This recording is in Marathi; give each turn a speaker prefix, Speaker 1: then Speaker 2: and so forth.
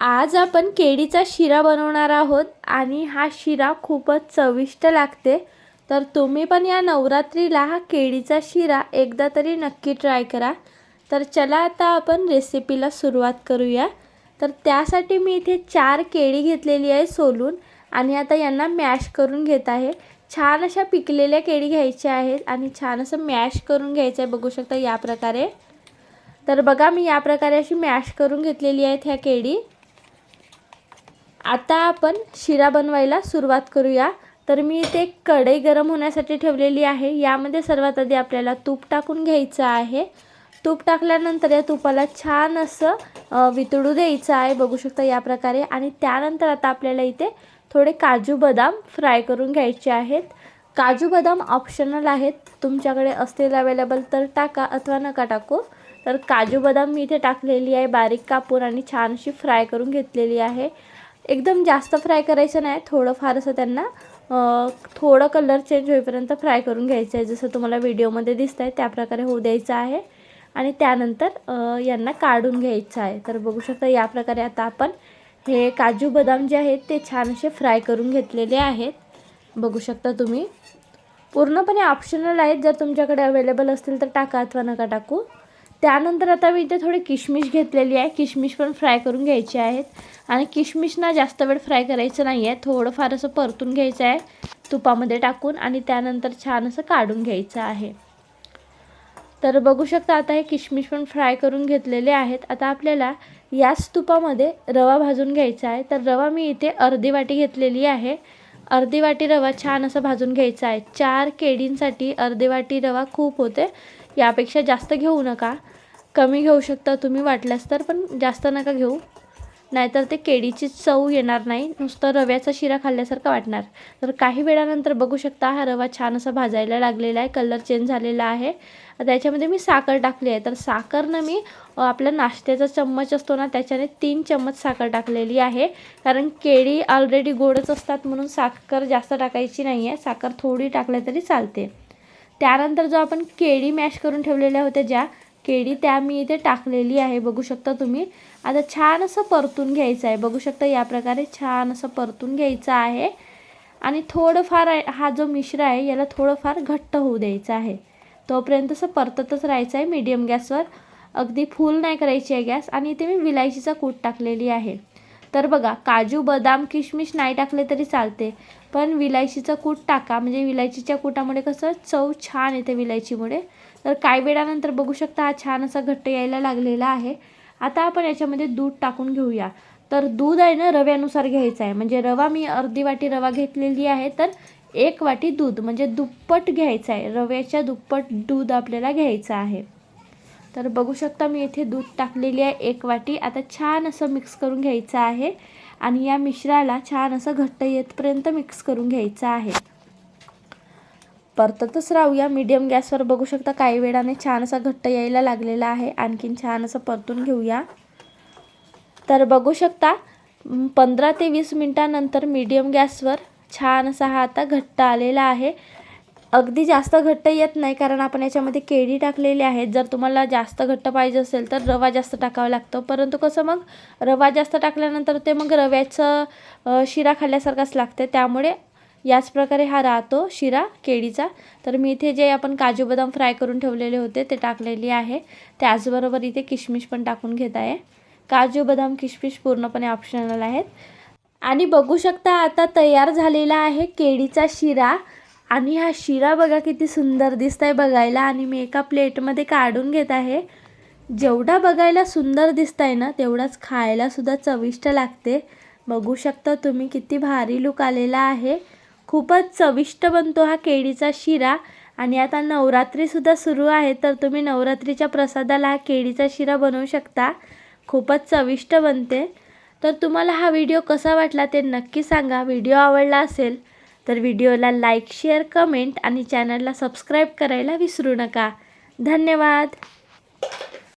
Speaker 1: आज आपण केळीचा शिरा बनवणार आहोत आणि हा शिरा खूपच चविष्ट लागते. तर तुम्ही पण या नवरात्रीला हा केळीचा शिरा एकदा तरी नक्की ट्राय करा. तर चला आता आपण रेसिपीला सुरुवात करूया. तर त्यासाठी मी इथे चार केळी घेतलेली आहे सोलून आणि आता यांना मॅश करून घेत आहे. छान अशा पिकलेल्या केळी घ्यायच्या आहेत आणि छान असं मॅश करून घ्यायचं आहे. बघू शकता या प्रकारे. तर बघा मी या प्रकारे अशी मॅश करून घेतलेली आहेत ह्या केळी. आता आपण शिरा बनवायला सुरुवात करूया. तर मी इथे कढई गरम होण्यासाठी ठेवलेली आहे. यामध्ये सर्वात आधी आपल्याला तूप टाकून घ्यायचं आहे. तूप टाकल्यानंतर या तुपाला छान असं वितळू द्यायचं आहे. बघू शकता या प्रकारे. आणि त्यानंतर आता आपल्याला इथे थोडे काजू बदाम फ्राय करून घ्यायचे आहेत. काजू बदाम ऑप्शनल आहेत. तुमच्याकडे असतील अवेलेबल तर टाका अथवा नका टाकू. तर काजू बदाम मी इथे टाकलेली आहे. बारीक कापून आणि छान अशी फ्राय करून घेतलेली आहे. एकदम जास्त फ्राय करायचं नाही थोडं फार असं त्यांना थोडं कलर चेंज होईपर्यंत फ्राय करून घ्यायचं आहे. जसं तुम्हाला व्हिडिओमध्ये दिसत आहे त्याप्रकारे होऊ द्यायचं आहे. आणि त्यानंतर यांना काढून घ्यायचं आहे. तर बघू शकता या प्रकारे आता आपण हे काजू बदाम जे आहेत ते छान असे फ्राय करून घेतलेले आहेत. बघू शकता तुम्ही. पूर्णपणे ऑप्शनल आहेत. जर तुमच्याकडे अवेलेबल असतील तर टाका अथवा नका टाकू. त्यानंतर आता मी इथे थोडी किशमिश घेतलेली आहे. किशमिश पण फ्राय करून घ्यायची आहेत. आणि किशमिशना जास्त वेळ फ्राय करायचं नाही आहे थोडंफार असं परतून घ्यायचं आहे. तुपामध्ये टाकून आणि त्यानंतर छान असं काढून घ्यायचं आहे. तर बघू शकता आता हे किशमिश पण फ्राय करून घेतलेले आहेत. आता आपल्याला याच तुपामध्ये रवा भाजून घ्यायचा आहे. तर रवा मी इथे अर्धी वाटी घेतलेली आहे. अर्धी वाटी रवा छान असं भाजून घ्यायचा आहे. चार केळींसाठी अर्धी वाटी रवा खूप होते. यापेक्षा जास्त घेऊ नका. कमी घेऊ शकता तुम्ही वाटल्यास तर पण जास्त नका घेऊ. नाहीतर ते केळीची चव येणार नाही. नुसतं रव्याचा शिरा खाल्ल्यासारखं वाटणार. तर काही वेळानंतर बघू शकता हा रवा छान असा भाजायला लागलेला आहे. कलर चेंज झालेला आहे. त्याच्यामध्ये मी साखर टाकली आहे. तर साखरनं मी आपला नाश्त्याचा चम्मच असतो ना त्याच्याने तीन चम्मच साखर टाकलेली आहे. कारण केळी ऑलरेडी गोडच असतात म्हणून साखर जास्त टाकायची नाही आहे साखर थोडी टाकलं तरी चालते. त्यानंतर जो आपण केळी मॅश करून ठेवलेल्या होत्या ज्या केळी त्या मी इथे टाकलेली आहे. बघू शकता तुम्ही. आता छान असं परतून घ्यायचं आहे. बघू शकता या प्रकारे छान असं परतून घ्यायचं आहे. आणि थोडंफार हा जो मिश्र आहे याला थोडंफार घट्ट होऊ द्यायचं आहे. तोपर्यंत असं परततच राहायचं आहे मीडियम गॅसवर अगदी फुल नाही करायची आहे गॅस आणि इथे मी विलायचीचा कूट टाकलेली आहे. तर बघा काजू बदाम किशमिश नाही टाकले तरी चालते. पण विलायचीचं कूट टाका. म्हणजे विलायचीच्या कुटामुळे कसं चव छान येते विलायचीमुळे. तर काही वेळानंतर बघू शकता हा छान असा घट्ट यायला लागलेला आहे. आता आपण याच्यामध्ये दूध टाकून घेऊया. तर दूध आहे ना रव्यानुसार घ्यायचं आहे. म्हणजे रवा मी अर्धी वाटी रवा घेतलेली आहे तर एक वाटी दूध. म्हणजे दुप्पट घ्यायचं आहे. रव्याच्या दुप्पट दूध आपल्याला घ्यायचं आहे. तर बघू शकता मी इथे दूध टाकलेली आहे एक वाटी. आता छान असं मिक्स करून घ्यायचं आहे. आणि या मिश्राला छान असं घट्ट येतपर्यंत मिक्स करून घ्यायचं आहे. परततच राहूया. मीडियम गॅसवर बघू शकता काही वेळाने छान असा घट्ट यायला लागलेला आहे. आणखीन छान असं परतून घेऊया. तर बघू शकता पंधरा ते वीस मिनटानंतर मीडियम गॅसवर छान असा हा आता घट्ट आलेला आहे. अगदी जास्त घट्ट येत नाही कारण आपण याच्यामध्ये केळी टाकलेली आहेत. जर तुम्हाला जास्त घट्ट पाहिजे असेल तर रवा जास्त टाकावा लागतो. परंतु कसं मग रवा जास्त टाकल्यानंतर ते मग रव्याचं शिरा खाल्ल्यासारखाच लागते. त्यामुळे याच प्रकारे हा राहतो शिरा केळीचा. तर मी इथे जे आपण काजू बदाम फ्राय करून ठेवलेले होते ते टाकलेली आहे. त्याचबरोबर इथे किशमिश पण टाकून घेत आहे. काजू बदाम किशमिश पूर्णपणे ऑप्शनल आहेत. आणि बघू शकता आता तयार झालेला आहे केळीचा शिरा. आणि हा शिरा बघा किती सुंदर दिसत आहे बघायला आणि मी एका प्लेटमध्ये काढून घेत आहे. जेवढा बघायला सुंदर दिसत आहे ना तेवढाच खायलासुद्धा चविष्ट लागते. बघू शकता तुम्ही किती भारी लुक आलेला आहे. खूपच चविष्ट बनतो हा केळीचा शिरा. आणि आता नवरात्रीसुद्धा सुरू आहे तर तुम्ही नवरात्रीच्या प्रसादाला हा केळीचा शिरा बनवू शकता. खूपच चविष्ट बनते. तर तुम्हाला हा व्हिडिओ कसा वाटला ते नक्की सांगा. व्हिडिओ आवडला असेल तर व्हिडिओला लाईक शेअर कमेंट आणि चॅनलला सबस्क्राईब करायला विसरू नका. धन्यवाद.